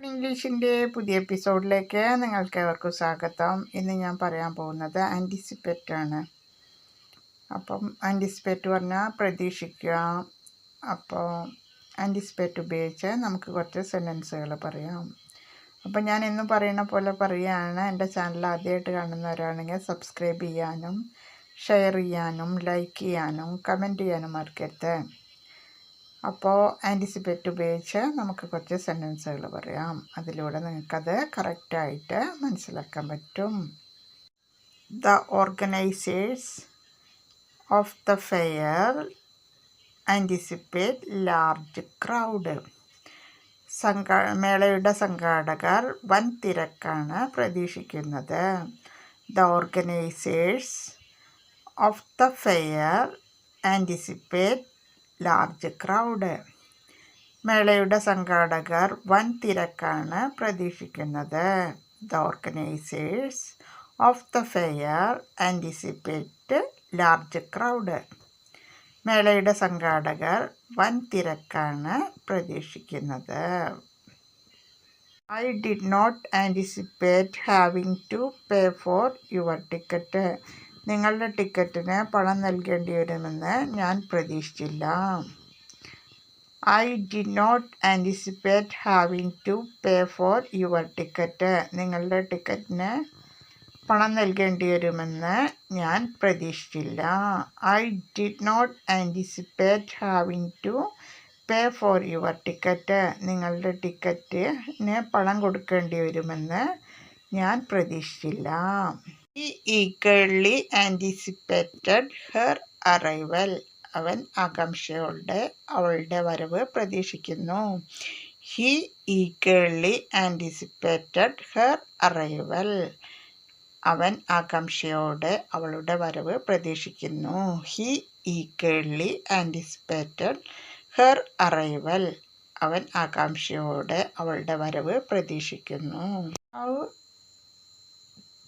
ഇംഗ്ലീഷിന്റെ പുതിയ എപ്പിസോഡിലേക്ക് നിങ്ങൾക്ക് ഏവർക്കും സ്വാഗതം. ഇന്ന് ഞാൻ പറയാൻ പോകുന്നത് ആന്റിസിപ്പേറ്റ് ആണ്. അപ്പം ആന്റിസിപ്പേറ്റ് പറഞ്ഞാൽ പ്രതീക്ഷിക്കുക. അപ്പോൾ ആന്റിസിപ്പേറ്റ് ഉപയോഗിച്ച് നമുക്ക് കുറച്ച് സെന്റൻസുകൾ പറയാം. അപ്പം ഞാൻ ഇന്ന് പറയുന്ന പോലെ പറയുകയാണ്. എന്റെ ചാനൽ ആദ്യമായിട്ട് കാണുന്നവരാണെങ്കിൽ സബ്സ്ക്രൈബ് ചെയ്യാനും ഷെയർ ചെയ്യാനും ലൈക്ക് ചെയ്യാനും കമന്റ് ചെയ്യാനും മറക്കരുത്. അപ്പോൾ ആന്റിസിപ്പേറ്റ് ഉപയോഗിച്ച് നമുക്ക് കുറച്ച് സെന്റൻസുകൾ പറയാം. അതിലൂടെ നിങ്ങൾക്കത് കറക്റ്റായിട്ട് മനസ്സിലാക്കാൻ പറ്റും. The organisers of the fair anticipate large crowd സംഘ മേളയുടെ സംഘാടകർ വൻ തിരക്കാണ് പ്രതീക്ഷിക്കുന്നത്. The organisers of the fair anticipate large crowd മേളയുടെ സംഘാടകർ വൻ തിരക്കാണ് പ്രതീക്ഷിക്കുന്നത്. The organisers of the fair anticipate large crowd മേളയുടെ സംഘാടകർ വൻ തിരക്കാണ് പ്രതീക്ഷിക്കുന്നത്. I did not anticipate having to pay for your ticket. നിങ്ങളുടെ ടിക്കറ്റിന് പണം നൽകേണ്ടി വരുമെന്ന് ഞാൻ പ്രതീക്ഷിച്ചില്ല. I did not anticipate having to pay for your ticket നിങ്ങളുടെ ടിക്കറ്റിന് പണം നൽകേണ്ടി വരുമെന്ന് ഞാൻ പ്രതീക്ഷിച്ചില്ല. I did not anticipate having to pay for your ticket നിങ്ങളുടെ ടിക്കറ്റിന് പണം കൊടുക്കേണ്ടി വരുമെന്ന് ഞാൻ പ്രതീക്ഷിച്ചില്ല. He eagerly anticipated her arrival അവൻ ആകാംക്ഷയോടെ അവളുടെ വരവ് പ്രതീക്ഷിക്കുന്നു. He eagerly anticipated her arrival അവൻ ആകാംക്ഷയോടെ അവളുടെ വരവ് പ്രതീക്ഷിക്കുന്നു. He eagerly anticipated her arrival അവൻ ആകാംക്ഷയോടെ അവളുടെ വരവ് പ്രതീക്ഷിക്കുന്നു.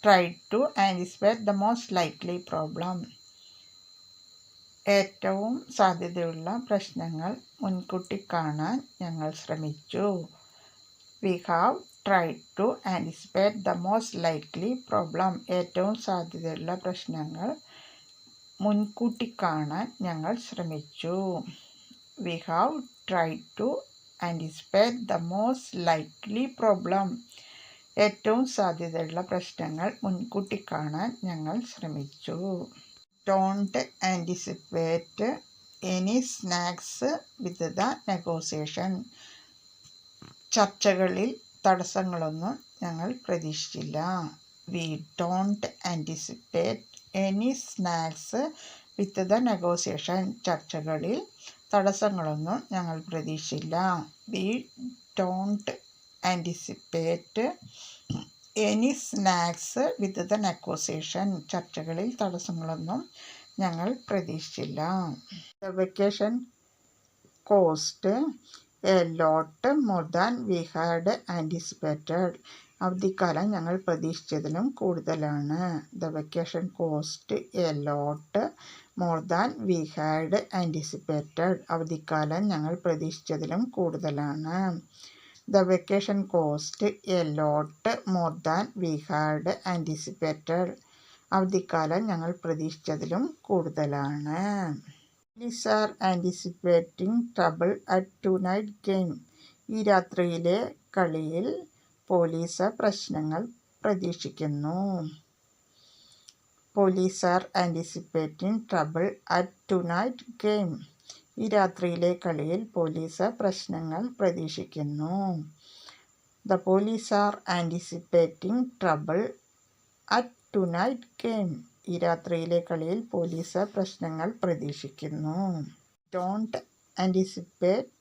Try to anticipate the most likely problem ഏറ്റവും സാധ്യതയുള്ള പ്രശ്നങ്ങൾ മുൻകൂട്ടി കാണാൻ ഞങ്ങൾ ശ്രമിച്ചു. We have try to anticipate the most likely problem ഏറ്റവും സാധ്യതയുള്ള പ്രശ്നങ്ങൾ മുൻകൂട്ടി കാണാൻ ഞങ്ങൾ ശ്രമിച്ചു. We have try to anticipate the most likely problem ഏറ്റവും സാധ്യതയുള്ള പ്രശ്നങ്ങൾ മുൻകൂട്ടി കാണാൻ ഞങ്ങൾ ശ്രമിച്ചു. Don't anticipate any snags with the negotiation ചർച്ചകളിൽ തടസ്സങ്ങളൊന്നും ഞങ്ങൾ പ്രതീക്ഷിച്ചില്ല. We don't anticipate any snags with the negotiation ചർച്ചകളിൽ തടസ്സങ്ങളൊന്നും ഞങ്ങൾ പ്രതീക്ഷിച്ചില്ല. We don't anticipate any snags with the negotiation ചർച്ചകളിൽ തടസ്സങ്ങളൊന്നും ഞങ്ങൾ പ്രതീക്ഷിച്ചില്ല. Vacation cost a lot more than we had anticipated അവധിക്കാലം ഞങ്ങൾ പ്രതീക്ഷിച്ചതിലും കൂടുതലാണ്. The vacation cost a lot more than we had anticipated അവധിക്കാലം ഞങ്ങൾ പ്രതീക്ഷിച്ചതിലും കൂടുതലാണ്. The vacation cost a lot more than we had anticipated അവധിക്കാലം ഞങ്ങൾ പ്രതീക്ഷിച്ചതിലും കൂടുതലാണ്. Police are anticipating trouble at tonight game ഈ രാത്രിയിലെ കളിയിൽ പോലീസ് പ്രശ്നങ്ങൾ പ്രതീക്ഷിക്കുന്നു. Police are anticipating trouble at tonight game ഈ രാത്രിയിലെ കളിയിൽ പോലീസ് പ്രശ്നങ്ങൾ പ്രതീക്ഷിക്കുന്നു. The police are anticipating trouble at tonight game ഈ രാത്രിയിലെ കളിയിൽ പോലീസ് പ്രശ്നങ്ങൾ പ്രതീക്ഷിക്കുന്നു. Don't anticipate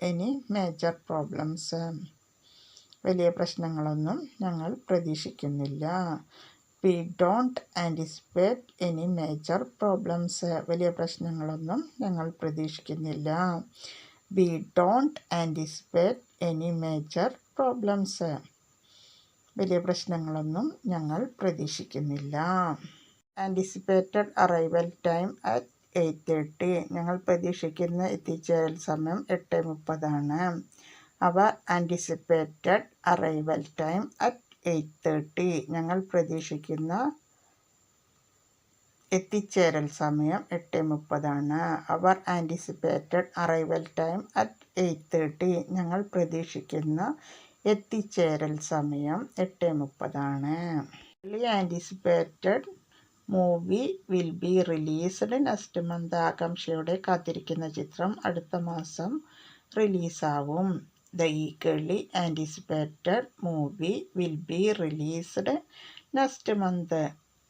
any major problems വലിയ പ്രശ്നങ്ങളൊന്നും ഞങ്ങൾ പ്രതീക്ഷിക്കുന്നില്ല. We don't anticipate any major problems. വലിയ പ്രശ്നങ്ങളൊന്നും ഞങ്ങൾ പ്രതീക്ഷിക്കുന്നില്ല. We don't anticipate any major problems. വലിയ പ്രശ്നങ്ങളൊന്നും ഞങ്ങൾ പ്രതീക്ഷിക്കുന്നില്ല. Anticipated arrival time at eight thirty. ഞങ്ങൾ പ്രതീക്ഷിക്കുന്ന എത്തിച്ചേരൽ സമയം എട്ട് മുപ്പതാണ്. അവർ anticipated arrival time at eight thirty ഞങ്ങൾ പ്രതീക്ഷിക്കുന്ന എത്തിച്ചേരൽ സമയം എട്ട് മുപ്പതാണ് അവർ anticipated arrival time at eight thirty ഞങ്ങൾ പ്രതീക്ഷിക്കുന്ന എത്തിച്ചേരൽ സമയം എട്ട് മുപ്പതാണ് anticipated movie will be released next month ആകാംക്ഷയോടെ കാത്തിരിക്കുന്ന ചിത്രം അടുത്ത മാസം റിലീസാവും the eagerly anticipated movie will be released next month.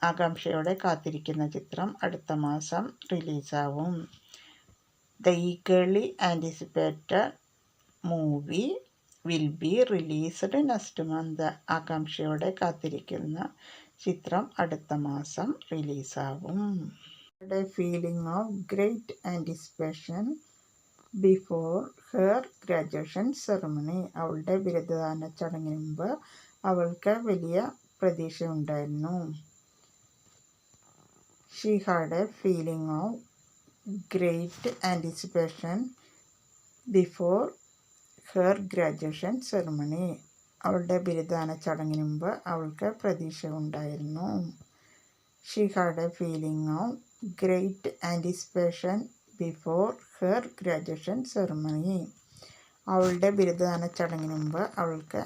ആകാംക്ഷയോടെ കാത്തിരിക്കുന്ന ചിത്രം അടുത്ത മാസം റിലീസാവും. The eagerly anticipated movie will be released next month. ആകാംക്ഷയോടെ കാത്തിരിക്കുന്ന ചിത്രം അടുത്ത മാസം റിലീസാവും. Feeling of great anticipation before her graduation ceremony അവളുടെ ബിരുദദാന ചടങ്ങിന് മുമ്പ് അവൾക്ക് വലിയ പ്രതീക്ഷയുണ്ടായിരുന്നു. She had a feeling of great anticipation before her graduation ceremony അവളുടെ ബിരുദദാന ചടങ്ങിന് മുമ്പ് അവൾക്ക് പ്രതീക്ഷ ഉണ്ടായിരുന്നു she had a feeling of great anticipation before her graduation ceremony. അവളുടെ ബിരുദദാന ചടങ്ങിന് മുമ്പ് അവൾക്ക്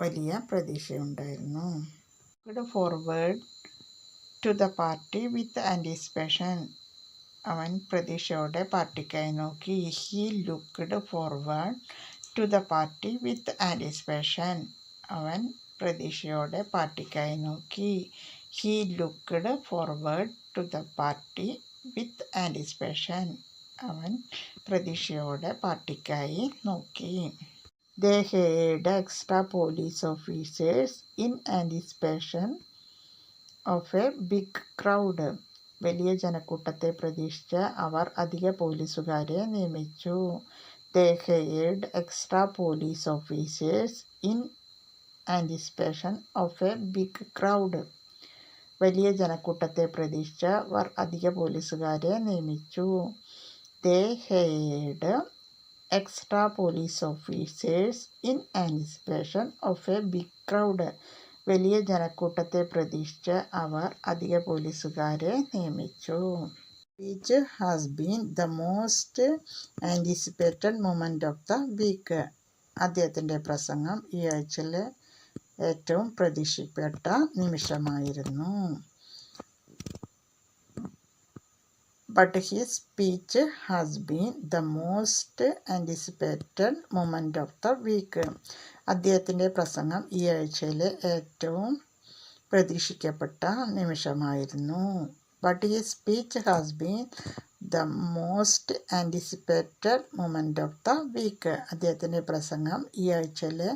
വലിയ പ്രതീക്ഷയുണ്ടായിരുന്നു. Forward to the party with anticipation അവൻ പ്രതീക്ഷയോടെ പാർട്ടിക്കായി നോക്കി. He looked forward to the party with anticipation അവൻ പ്രതീക്ഷയോടെ പാർട്ടിക്കായി നോക്കി. He looked forward to the party with anticipation അവൻ പ്രതീക്ഷയോടെ പാർട്ടിക്കായി നോക്കി. They hired extra police officers in anticipation of a big crowd. വലിയ ജനക്കൂട്ടത്തെ പ്രതീക്ഷിച്ച് അവർ അധിക പോലീസുകാരെ നിയമിച്ചു. They hired extra police officers in anticipation of a big crowd. വലിയ ജനക്കൂട്ടത്തെ പ്രതീക്ഷിച്ച് അവർ അധിക പോലീസുകാരെ നിയമിച്ചു. They hired extra police officers in anticipation of a big crowd. വലിയ ജനക്കൂട്ടത്തെ പ്രതീക്ഷിച്ച് അവർ അധിക പോലീസുകാരെ നിയമിച്ചു. Speech has been the most anticipated moment of the week അദ്ദേഹത്തിന്റെ പ്രസംഗം ഈ ആഴ്ചയിലെ ഏറ്റവും പ്രതീക്ഷിക്കപ്പെട്ട നിമിഷമായിരുന്നു. But his speech has been the most anticipated moment of the week അദ്ദേഹത്തിന്റെ പ്രസംഗം ഈ ആഴ്ചയിലെ ഏറ്റവും പ്രതീക്ഷിക്കപ്പെട്ട നിമിഷമായിരുന്നു. But his speech has been the most anticipated moment of the week അദ്ദേഹത്തിന്റെ പ്രസംഗം ഈ ആഴ്ചയിലെ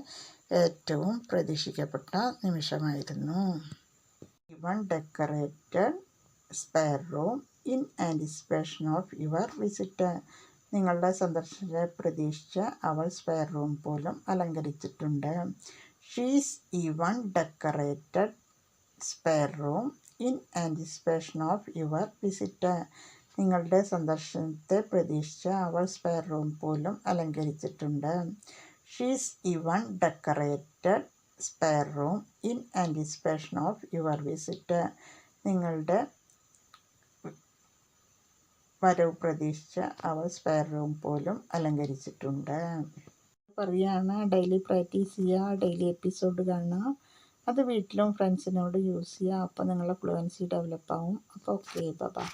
ഏറ്റവും പ്രതീക്ഷിക്കപ്പെട്ട നിമിഷമായിരുന്നു. Even decorated spare room in anticipation of your visit നിങ്ങളുടെ സന്ദർശനത്തെ പ്രതീക്ഷിച്ച് അവൾ സ്പെയർ റൂം പോലും അലങ്കരിച്ചിട്ടുണ്ട്. She's even decorated spare room in anticipation of your visit നിങ്ങളുടെ സന്ദർശനത്തെ പ്രതീക്ഷിച്ച് അവൾ സ്പെയർ റൂം പോലും അലങ്കരിച്ചിട്ടുണ്ട്. She's even decorated spare room in anticipation of your visit നിങ്ങളുടെ വരവ് പ്രതീക്ഷിച്ച് അവൾ സ്പെയർ റൂം പോലും അലങ്കരിച്ചിട്ടുണ്ട്. പറയുകയാണ് ഡെയിലി പ്രാക്ടീസ് ചെയ്യുക ഡെയിലി എപ്പിസോഡ് കാണുക അത് വീട്ടിലും ഫ്രണ്ട്സിനോട് യൂസ് ചെയ്യുക അപ്പോൾ നിങ്ങളുടെ ഫ്ലുവൻസി ഡെവലപ്പ് ആവും. അപ്പോൾ ഓക്കെ ബൈ